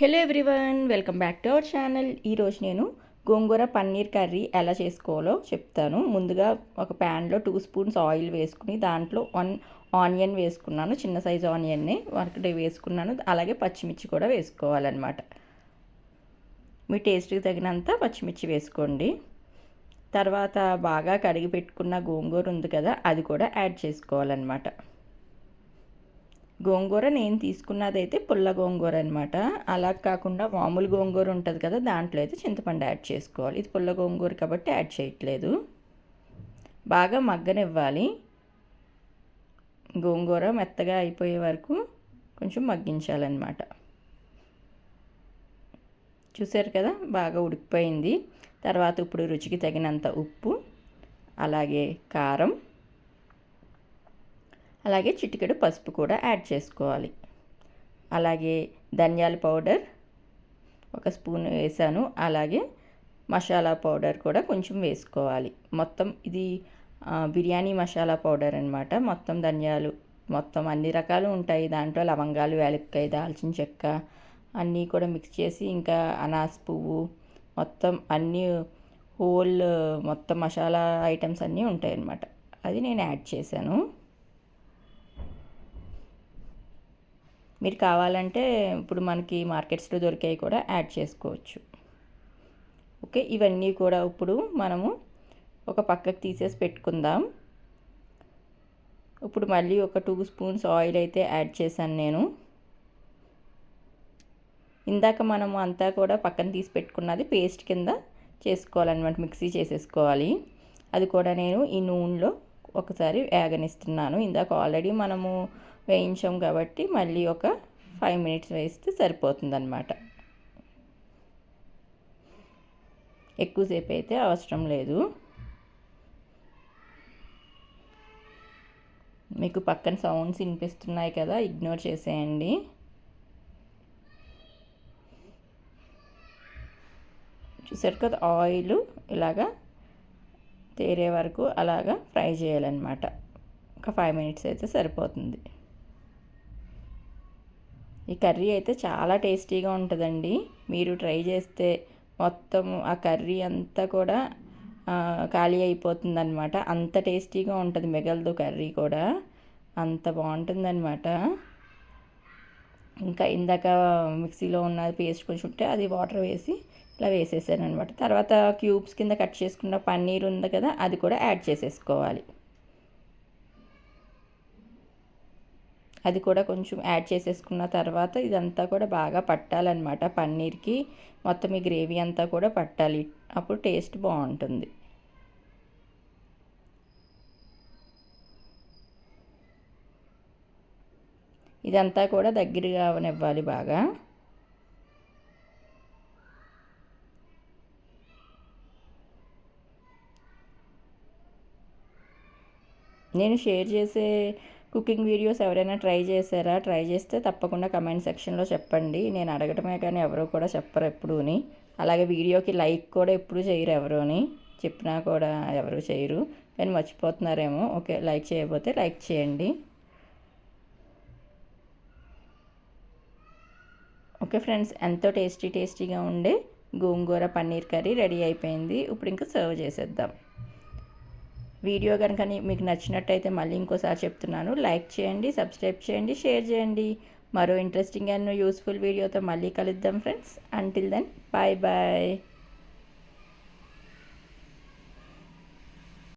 Hello everyone welcome back to our channel ఈరోజు నేను గోంగూర paneer curry ఎలా చేసుకోవాలో చెప్తాను. ముందుగా ఒక ప్యాన్లో టూ స్పూన్స్ ఆయిల్ వేసుకుని దాంట్లో వన్ ఆనియన్ వేసుకున్నాను. చిన్న సైజు ఆనియన్ని ఒకటి వేసుకున్నాను. అలాగే పచ్చిమిర్చి కూడా వేసుకోవాలన్నమాట. మీ టేస్ట్కి తగినంత పచ్చిమిర్చి వేసుకోండి. తర్వాత బాగా కడిగి పెట్టుకున్న గోంగూర ఉంది కదా అది కూడా యాడ్ చేసుకోవాలన్నమాట. గోంగూర నేను తీసుకున్నది అయితే పుల్ల గోంగూర అనమాట అలా కాకుండా మామూలు గోంగూర ఉంటుంది కదా దాంట్లో అయితే చింతపండు యాడ్ చేసుకోవాలి. ఇది పుల్ల గోంగూర కాబట్టి యాడ్ చేయట్లేదు. బాగా మగ్గనివ్వాలి. గోంగూర మెత్తగా అయిపోయే వరకు కొంచెం మగ్గించాలన్నమాట. చూసారు కదా బాగా ఉడికిపోయింది. తర్వాత ఇప్పుడు రుచికి తగినంత ఉప్పు అలాగే కారం అలాగే చిటికెడు పసుపు కూడా యాడ్ చేసుకోవాలి. అలాగే ధనియాల పౌడర్ ఒక స్పూన్ వేసాను. అలాగే మసాలా పౌడర్ కూడా కొంచెం వేసుకోవాలి. మొత్తం ఇది బిర్యానీ మసాలా పౌడర్ అనమాట మొత్తం ధనియాలు మొత్తం అన్ని రకాలు ఉంటాయి. దాంట్లో లవంగాలు యాలక్కాయ దాల్చిన చెక్క అన్నీ కూడా మిక్స్ చేసి ఇంకా అనాస్ పువ్వు మొత్తం అన్నీ హోల్ మొత్తం మసాలా ఐటమ్స్ అన్నీ ఉంటాయి అన్నమాట అది నేను యాడ్ చేశాను. మీరు కావాలంటే ఇప్పుడు మనకి మార్కెట్స్లో దొరికాయి కూడా యాడ్ చేసుకోవచ్చు. ఓకే ఇవన్నీ కూడా ఇప్పుడు మనము ఒక పక్కకు తీసేసి పెట్టుకుందాం. ఇప్పుడు మళ్ళీ ఒక టూ స్పూన్స్ ఆయిల్ అయితే యాడ్ చేశాను నేను. ఇందాక మనము అంతా కూడా పక్కన తీసి పెట్టుకున్నది పేస్ట్ కింద చేసుకోవాలన్నమాట మిక్సీ చేసేసుకోవాలి. అది కూడా నేను ఈ నూనెలో ఒకసారి వేగనిస్తున్నాను. ఇందాక ఆల్రెడీ మనము వేయించాం కాబట్టి మళ్ళీ ఒక ఫైవ్ మినిట్స్ వేస్తే సరిపోతుందన్నమాట. ఎక్కువసేపు అయితే అవసరం లేదు. మీకు పక్కన సౌండ్స్ వినిపిస్తున్నాయి కదా ఇగ్నోర్ చేసేయండి. చూసారు కదా ఆయిల్ ఇలాగా తేరే వరకు అలాగా ఫ్రై చేయాలన్నమాట. ఒక ఫైవ్ మినిట్స్ అయితే సరిపోతుంది. ఈ కర్రీ అయితే చాలా టేస్టీగా ఉంటుందండి. మీరు ట్రై చేస్తే మొత్తం ఆ కర్రీ అంతా కూడా ఖాళీ అయిపోతుంది అనమాట అంత టేస్టీగా ఉంటుంది మిగలదు కర్రీ కూడా. అంత బాగుంటుందన్నమాట. ఇంకా ఇందాక మిక్సీలో ఉన్న పేస్ట్ కొంచెం ఉంటే అది వాటర్ వేసి ఇలా వేసేసాను అనమాట తర్వాత క్యూబ్స్ కింద కట్ చేసుకున్న పన్నీర్ ఉంది కదా అది కూడా యాడ్ చేసేసుకోవాలి. అది కూడా కొంచెం యాడ్ చేసేసుకున్న తర్వాత ఇదంతా కూడా బాగా పట్టాలన్నమాట పన్నీర్కి. మొత్తం ఈ గ్రేవీ అంతా కూడా పట్టాలి. అప్పుడు టేస్ట్ బాగుంటుంది. ఇదంతా కూడా దగ్గరగా అవనివ్వాలి బాగా. నేను షేర్ చేసే కుకింగ్ వీడియోస్ ఎవరైనా ట్రై చేశారా? ట్రై చేస్తే తప్పకుండా కమెంట్ సెక్షన్లో చెప్పండి. నేను అడగటమే కానీ ఎవరు కూడా చెప్పరు ఎప్పుడూని. అలాగే వీడియోకి లైక్ కూడా ఎప్పుడు చేయరు ఎవరుని. చెప్పినా కూడా ఎవరు చేయరు. కానీ మర్చిపోతున్నారేమో. ఓకే లైక్ చేయకపోతే లైక్ చేయండి. ఓకే ఫ్రెండ్స్ ఎంతో టేస్టీ టేస్టీగా ఉండే గోంగూర పన్నీర్ కర్రీ రెడీ అయిపోయింది. ఇప్పుడు ఇంకా సర్వ్ చేసేద్దాం. వీడియో కనుక మీకు నచ్చినట్టయితే మళ్ళీ ఇంకోసారి చెప్తున్నాను. లైక్ చేయండి సబ్స్క్రైబ్ చేయండి షేర్ చేయండి. మరో ఇంట్రెస్టింగ్ అండ్ యూస్ఫుల్ వీడియోతో మళ్ళీ కలుద్దాం friends. Until then bye bye